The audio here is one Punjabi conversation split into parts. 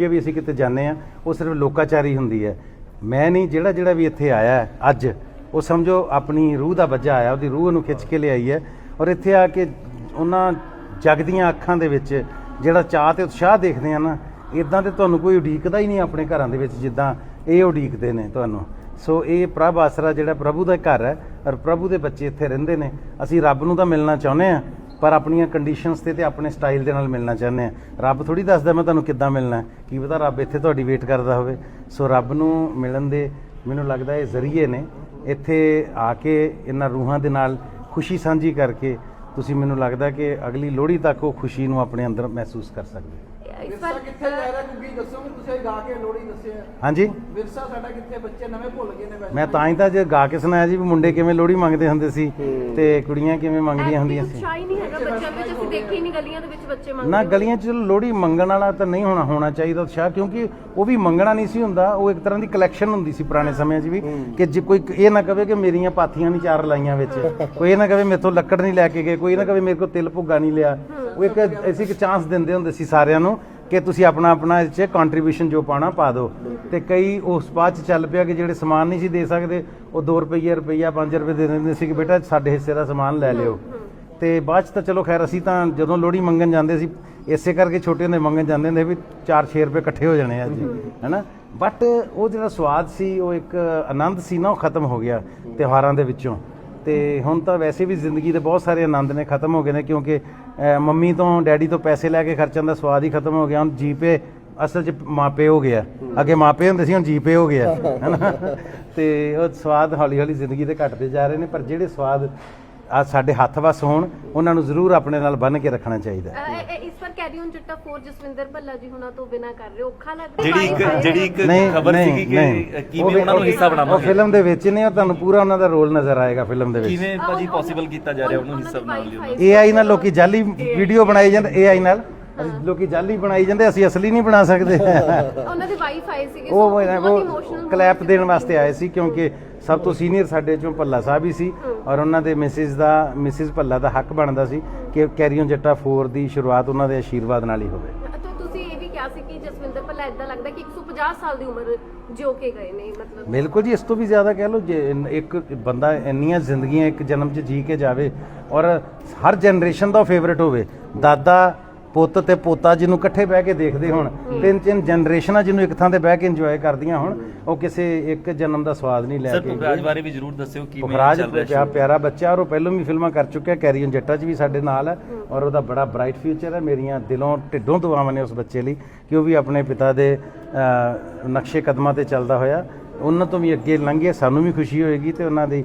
ਜੇ ਵੀ ਅਸੀਂ ਕਿਤੇ ਜਾਂਦੇ ਆ ਉਹ ਸਿਰਫ ਲੋਕਾਚਾਰੀ ਹੁੰਦੀ ਹੈ। ਮੈਂ ਨਹੀਂ, ਜਿਹੜਾ ਜਿਹੜਾ ਵੀ ਇੱਥੇ ਆਇਆ ਅੱਜ, ਉਹ ਸਮਝੋ ਆਪਣੀ ਰੂਹ ਦਾ ਬੱਜਾ ਆਇਆ, ਉਹਦੀ ਰੂਹ ਨੂੰ ਖਿੱਚ ਕੇ ਲਿਆਈ ਹੈ ਔਰ ਇੱਥੇ ਆ ਕੇ ਉਹਨਾਂ ਜਗਦੀਆਂ ਅੱਖਾਂ ਦੇ ਵਿੱਚ ਜਿਹੜਾ ਚਾਹ ਤੇ ਉਤਸ਼ਾਹ ਦੇਖਦੇ ਆ ਨਾ ਇਦਾਂ ਤੇ ਤੁਹਾਨੂੰ ਕੋਈ ਉਡੀਕਦਾ ਹੀ ਨਹੀਂ ਆਪਣੇ ਘਰਾਂ ਦੇ ਵਿੱਚ ਜਿੱਦਾਂ ਇਹ ਉਡੀਕਦੇ ਨੇ ਤੁਹਾਨੂੰ। ਸੋ ਇਹ ਪ੍ਰਭ ਆਸਰਾ ਜਿਹੜਾ ਪ੍ਰਭੂ ਦਾ ਘਰ ਹੈ ਔਰ ਪ੍ਰਭੂ ਦੇ ਬੱਚੇ ਇੱਥੇ ਰਹਿੰਦੇ ਨੇ। ਅਸੀਂ ਰੱਬ ਨੂੰ ਤਾਂ ਮਿਲਣਾ ਚਾਹੁੰਦੇ ਆ ਪਰ ਆਪਣੀਆਂ ਕੰਡੀਸ਼ਨਸ ਤੇ ਤੇ ਆਪਣੇ ਸਟਾਈਲ ਦੇ ਨਾਲ ਮਿਲਣਾ ਚਾਹੁੰਦੇ ਆ ਰੱਬ ਥੋੜੀ ਦੱਸਦਾ ਮੈਂ ਤੁਹਾਨੂੰ ਕਿੱਦਾਂ ਮਿਲਣਾ ਕੀ ਪਤਾ ਰੱਬ ਇੱਥੇ ਤੁਹਾਡੀ ਵੇਟ ਕਰਦਾ ਹੋਵੇ। ਸੋ ਰੱਬ ਨੂੰ ਮਿਲਣ ਦੇ ਮੈਨੂੰ ਲੱਗਦਾ ਇਹ ਜ਼ਰੀਏ ਨੇ। ਇੱਥੇ ਆ ਕੇ ਇਹਨਾਂ ਰੂਹਾਂ ਦੇ ਨਾਲ ਖੁਸ਼ੀ ਸਾਂਝੀ ਕਰਕੇ ਤੁਸੀਂ ਮੈਨੂੰ ਲੱਗਦਾ ਕਿ ਅਗਲੀ ਲੋਹੜੀ ਤੱਕ ਉਹ ਖੁਸ਼ੀ ਨੂੰ ਆਪਣੇ ਅੰਦਰ ਮਹਿਸੂਸ ਕਰ ਸਕਦੇ ਹੋ। ਇਸ ਵਿਰਸਾ ਵਾਰ ਕਿੱਥੇ ਜਾ ਰਿਹਾ? ਕੁਕੀ ਦੱਸੋਗੇ ਤੁਸੀਂ ਗਾ ਕੇ ਲੋੜੀ ਦੱਸਿਆ। ਹਾਂਜੀ। ਵਿਰਸਾ ਸਾਡਾ ਕਿੱਥੇ? ਬੱਚੇ ਨਵੇਂ ਭੁੱਲ ਗਏ ਨੇ ਵੈਸੇ। ਮੈਂ ਤਾਂ ਹੀ ਤਾਂ ਜੇ ਗਾ ਕੇ ਸੁਣਾਇਆ ਜੀ ਵੀ ਮੁੰਡੇ ਕਿਵੇਂ ਲੋਹੜੀ ਮੰਗਦੇ ਹੁੰਦੇ ਸੀ ਤੇ ਕੁੜੀਆਂ ਕਿਵੇਂ ਮੰਗਦੀਆਂ ਹੁੰਦੀਆਂ ਸੀ। ਉਤਸ਼ਾਹ ਹੀ ਨਹੀਂ ਹੈਗਾ ਬੱਚਿਆਂ ਵਿੱਚ। ਅਸੀਂ ਦੇਖੇ ਹੀ ਨਹੀਂ ਗਲੀਆਂ ਦੇ ਵਿੱਚ ਬੱਚੇ ਮੰਗਦੇ ਨਾ ਗਲੀਆਂ 'ਚ ਲੋਹੜੀ ਮੰਗਣ ਵਾਲਾ ਤਾਂ ਨਹੀਂ ਹੋਣਾ ਹੋਣਾ ਚਾਹੀਦਾ ਉਤਸ਼ਾਹ ਕਿਉਂਕਿ ਉਹ ਵੀ ਮੰਗਣਾ ਨਹੀਂ ਸੀ ਹੁੰਦਾ। ਉਹ ਇੱਕ ਤਰ੍ਹਾਂ ਦੀ ਕਲੈਕਸ਼ਨ ਹੁੰਦੀ ਸੀ ਪੁਰਾਣੇ ਸਮਿਆਂ 'ਚ ਵੀ ਕਿ ਜੇ ਕੋਈ ਇਹ ਨਾ ਕਵੇ ਕਿ ਮੇਰੀਆਂ ਪਾਥੀਆਂ ਨਹੀਂ ਚਾਰ ਲਾਈਆਂ ਵਿੱਚ। ਕੋਈ ਇਹ ਨਾ ਕਵੇ ਮੇਥੋਂ ਲੱਕੜ ਨਹੀਂ ਲੈ ਕੇ ਗਏ ਕੋਈ ਇਹ ਨਾ ਕਵੇ ਮੇਰੇ ਕੋਲ ਤਿਲ ਭੁੱਗਾ ਨਹੀਂ ਲਿਆ। ਉਹ ਇੱਕ ਅਸੀਂ ਇੱਕ ਚਾਂਸ ਦਿੰਦੇ ਹੁੰਦੇ ਸੀ ਸਾਰਿਆਂ ਨੂੰ ਕਿ ਤੁਸੀਂ ਆਪਣਾ ਆਪਣਾ ਇਹ 'ਚ ਕੰਟਰੀਬਿਊਸ਼ਨ ਜੋ ਪਾਣਾ ਪਾ ਦਿਓ। ਤੇ ਕਈ ਉਸ ਬਾਅਦ 'ਚ ਚੱਲ ਪਿਆ ਕਿ ਜਿਹੜੇ ਸਮਾਨ ਨਹੀਂ ਸੀ ਦੇ ਸਕਦੇ, ਉਹ 2 ਰੁਪਈਆ ਰੁਪਈਆ 5 ਰੁਪਏ ਦੇ ਦਿੰਦੇ ਸੀ ਕਿ ਬੇਟਾ ਸਾਡੇ ਹਿੱਸੇ ਦਾ ਸਮਾਨ ਲੈ ਲਿਓ। ਤੇ ਬਾਅਦ ਚ ਤਾਂ ਚਲੋ ਖੈਰ ਅਸੀਂ ਤਾਂ ਜਦੋਂ ਲੋਹੜੀ ਮੰਗਣ ਜਾਂਦੇ ਸੀ, ਇਸੇ ਕਰਕੇ ਛੋਟੇ ਹੁੰਦੇ ਮੰਗਣ ਜਾਂਦੇ ਹੁੰਦੇ ਵੀ 4-6 ਰੁਪਏ ਇਕੱਠੇ ਹੋ ਜਾਣੇ ਆ ਜੀ, ਹੈਨਾ? ਬਟ ਉਹ ਜਿਹੜਾ ਸਵਾਦ ਸੀ, ਉਹ ਇੱਕ ਆਨੰਦ ਸੀ ਨਾ, ਉਹ ਖਤਮ ਹੋ ਗਿਆ ਤਿਉਹਾਰਾਂ ਦੇ ਵਿੱਚੋਂ। ਤੇ ਹੁਣ ਤਾਂ ਵੈਸੇ ਵੀ ਜ਼ਿੰਦਗੀ ਦੇ ਬਹੁਤ ਸਾਰੇ ਆਨੰਦ ਨੇ, ਖਤਮ ਹੋ ਗਏ ਨੇ ਕਿਉਂਕਿ ਮੰਮੀ ਤੋਂ ਡੈਡੀ ਤੋਂ ਪੈਸੇ ਲੈ ਕੇ ਖਰਚਣ ਦਾ ਸਵਾਦ ਹੀ ਖਤਮ ਹੋ ਗਿਆ। ਹੁਣ ਜੀਪੇ ਅਸਲ 'ਚ ਮਾਪੇ ਹੋ ਗਿਆ ਅੱਗੇ ਮਾਪੇ ਹੁੰਦੇ ਸੀ, ਹੁਣ ਜੀਪੇ ਹੋ ਗਿਆ ਹੈਨਾ? ਤੇ ਉਹ ਸਵਾਦ ਹੌਲੀ ਹੌਲੀ ਜ਼ਿੰਦਗੀ ਦੇ ਘਟਦੇ ਜਾ ਰਹੇ ਨੇ, ਪਰ ਜਿਹੜੇ ਸਵਾਦ ਆ ਸਾਡੇ ਹੱਥ ਵਸ ਹੋਣ ਉਹਨਾਂ ਨੂੰ ਜ਼ਰੂਰ ਆਪਣੇ ਨਾਲ ਬੰਨ ਕੇ ਰੱਖਣਾ ਚਾਹੀਦਾ ਹੈ। ਇਹ- ਇਸ ਵਾਰ ਕੈਰੀਓਨ ਚਿੱਟਾ 4 ਜਸਵਿੰਦਰ ਭੱਲਾ ਜੀ ਹੁਣਾਂ ਤੋਂ ਬਿਨਾ ਕਰ ਰਹੇ ਹੋ। ਔਖਾ ਲੱਗਦਾ ਜਿਹੜੀ ਇੱਕ। ਜਿਹੜੀ ਇੱਕ ਨਹੀਂ ਖਬਰ ਨਹੀਂ, ਸੀਗੀ ਨਹੀਂ। ਕਿ ਉਹ ਕਿਵੇਂ ਵੀ- ਉਹਨਾਂ ਨੂੰ ਹਿੱਸਾ ਉਹ ਬਣਾਵਾਂਗੇ ਫਿਲਮ ਦੇ ਵਿੱਚ ਨੇ ਉਹ ਤੁਹਾਨੂੰ ਪੂਰਾ ਉਹਨਾਂ ਦਾ ਰੋਲ ਨਜ਼ਰ ਆਏਗਾ ਫਿਲਮ ਦੇ ਵਿੱਚ ਕਿਵੇਂ ਭਾਜੀ ਪੋਸੀਬਲ ਕੀਤਾ ਜਾ ਰਿਹਾ ਉਹਨੂੰ ਹਿੱਸਾ ਬਣਾਉਣ ਲਈ ਉਹਨਾਂ AI ਨਾਲ ਲੋਕੀ ਜਾਲੀ ਵੀਡੀਓ ਬਣਾਈ ਜਾਂਦੇ AI ਨਾਲ ਅਸੀਂ ਲੋਕੀ ਜਾਲੀ ਬਣਾਈ ਜਾਂਦੇ ਅਸੀਂ ਅਸਲੀ ਨਹੀਂ ਬਣਾ ਸਕਦੇ। ਉਹਨਾਂ ਦੇ ਵਾਈਫਾਈ ਸੀਗੇ ਉਹ ਉਹ ਕਲੈਪ ਦੇਣ ਵਾਸਤੇ ਆਏ ਸੀ ਕਿਉਂਕਿ ਸਭ ਤੋਂ ਸੀਨੀਅਰ ਸਾਡੇ ਚੋਂ ਭੱਲਾ ਸਾਹਿਬ ਹੀ ਸੀ ਔਰ ਉਹਨਾਂ ਦੇ ਮਿਸਿਸ ਦਾ ਮਿਸਿਸ ਭੱਲਾ ਦਾ ਹੱਕ ਬਣਦਾ ਸੀ ਕਿ ਕੈਰੀਓਨ ਜੱਟਾ 4 ਦੀ ਸ਼ੁਰੂਆਤ ਉਹਨਾਂ ਦੇ ਆਸ਼ੀਰਵਾਦ ਨਾਲ ਹੀ ਹੋਵੇ। ਤਾਂ ਤੁਸੀਂ ਇਹ ਵੀ ਕਿਹਾ ਸੀ ਕਿ ਜਸਵਿੰਦਰ ਭੱਲਾ ਇਦਾਂ ਲੱਗਦਾ ਕਿ 150 ਸਾਲ ਦੀ ਉਮਰ ਜਿਉ ਕੇ ਗਏ ਨੇ ਮਤਲਬ। ਬਿਲਕੁਲ ਜੀ ਇਸ ਤੋਂ ਵੀ ਜ਼ਿਆਦਾ ਕਹਿ ਲਓ ਜੇ ਇੱਕ ਬੰਦਾ ਇੰਨੀਆਂ ਜ਼ਿੰਦਗੀਆਂ ਇੱਕ ਜਨਮ 'ਚ ਜੀ ਕੇ ਜਾਵੇ ਔਰ ਹਰ ਜਨਰੇਸ਼ਨ ਦਾ ਫੇਵਰਿਟ ਹੋਵੇ। ਦਾਦਾ ਪੁੱਤ ਤੇ ਪੋਤਾ ਜਿਹਨੂੰ ਇਕੱਠੇ ਬਹਿ ਕੇ ਦੇਖਦੇ ਹੋਣ ਤਿੰਨ ਤਿੰਨ ਜਨਰੇਸ਼ਨਾਂ ਜਿਹਨੂੰ ਇੱਕ ਥਾਂ ਤੇ ਬਹਿ ਕੇ ਇੰਜੋਏ ਕਰਦੀਆਂ ਹੋਣ ਉਹ ਕਿਸੇ ਇੱਕ ਜਨਮ ਦਾ ਸਵਾਦ ਨਹੀਂ ਲੈ ਸਰ ਕੇ ਪੁਖਰਾਜ ਬਾਰੇ ਵੀ ਜਰੂਰ ਦੱਸਿਓ ਕਿਵੇਂ ਪੁਖਰਾਜ ਚੱਲ ਰਿਹਾ ਪਿਆ? ਪਿਆਰਾ ਬੱਚਾ ਔਰ ਉਹ ਪਹਿਲਾਂ ਵੀ ਫਿਲਮਾਂ ਕਰ ਚੁੱਕਿਆ ਕੈਰੀਅਨ ਜੱਟਾ 'ਚ ਵੀ ਸਾਡੇ ਨਾਲ ਹੈ ਔਰ ਉਹਦਾ ਬੜਾ ਬ੍ਰਾਈਟ ਫਿਊਚਰ ਹੈ। ਮੇਰੀਆਂ ਦਿਲੋਂ ਢਿੱਡੋਂ ਦੁਆਵਾਂ ਨੇ ਉਸ ਬੱਚੇ ਲਈ ਕਿ ਉਹ ਵੀ ਆਪਣੇ ਪਿਤਾ ਦੇ ਨਕਸ਼ੇ ਕਦਮਾਂ ਤੇ ਚੱਲਦਾ ਹੋਇਆ। ਉਹਨਾਂ ਤੋਂ ਵੀ ਅੱਗੇ ਲੰਘੇ, ਸਾਨੂੰ ਵੀ ਖੁਸ਼ੀ ਹੋਏਗੀ ਤੇ ਉਹਨਾਂ ਦੇ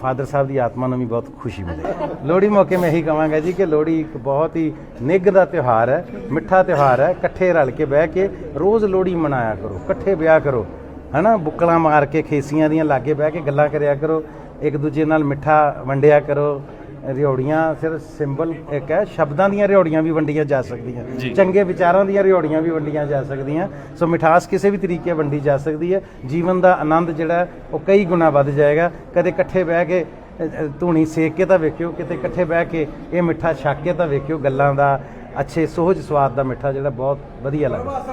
ਫਾਦਰ ਸਾਹਿਬ ਦੀ ਆਤਮਾ ਨੂੰ ਵੀ ਬਹੁਤ ਖੁਸ਼ੀ ਮਿਲੇਗੀ। ਲੋਹੜੀ ਮੌਕੇ ਮੈਂ ਇਹੀ ਕਹਾਂਗਾ ਜੀ ਕਿ ਲੋਹੜੀ ਇੱਕ ਬਹੁਤ ਹੀ ਨਿੱਘ ਦਾ ਤਿਉਹਾਰ ਹੈ, ਮਿੱਠਾ ਤਿਉਹਾਰ ਹੈ, ਇਕੱਠੇ ਰਲ ਕੇ ਬਹਿ ਕੇ ਰੋਜ਼ ਲੋਹੜੀ ਮਨਾਇਆ ਕਰੋ, ਇਕੱਠੇ ਵਿਆਹ ਕਰੋ, ਹਨਾ? ਬੁੱਕਲਾਂ ਮਾਰ ਕੇ, ਖੇਸੀਆਂ ਦੀਆਂ ਲਾਗੇ ਬਹਿ ਕੇ ਗੱਲਾਂ ਕਰਿਆ ਕਰੋ, ਇੱਕ ਦੂਜੇ ਨਾਲ ਮਿੱਠਾ ਵੰਡਿਆ ਕਰੋ ਰਿਉੜੀਆਂ ਸਿਰ ਸਿੰਬਲ ਇੱਕ ਹੈ ਸ਼ਬਦਾਂ ਦੀਆਂ ਰਿਉੜੀਆਂ ਵੀ ਵੰਡੀਆਂ ਜਾ ਸਕਦੀਆਂ। ਚੰਗੇ ਵਿਚਾਰਾਂ ਦੀਆਂ ਰਿਉੜੀਆਂ ਵੀ ਵੰਡੀਆਂ ਜਾ ਸਕਦੀਆਂ। ਸੋ ਮਿਠਾਸ ਕਿਸੇ ਵੀ ਤਰੀਕੇ ਵੰਡੀ ਜਾ ਸਕਦੀ ਹੈ। ਜੀਵਨ ਦਾ ਆਨੰਦ ਜਿਹੜਾ ਉਹ ਕਈ ਗੁਣਾ ਵੱਧ ਜਾਏਗਾ। ਕਦੇ ਇਕੱਠੇ ਬਹਿ ਕੇ ਧੂਣੀ ਸੇਕ ਕੇ ਤਾਂ ਵੇਖਿਓ ਕਿਤੇ ਇਕੱਠੇ ਬਹਿ ਕੇ ਇਹ ਮਿੱਠਾ ਛਕ ਕੇ ਤਾਂ ਵੇਖਿਓ ਗੱਲਾਂ ਦਾ ਅੱਛੇ ਸੋਹਜ ਸਵਾਦ ਦਾ ਮਿੱਠਾ ਜਿਹੜਾ ਬਹੁਤ ਵਧੀਆ ਲੱਗਦਾ।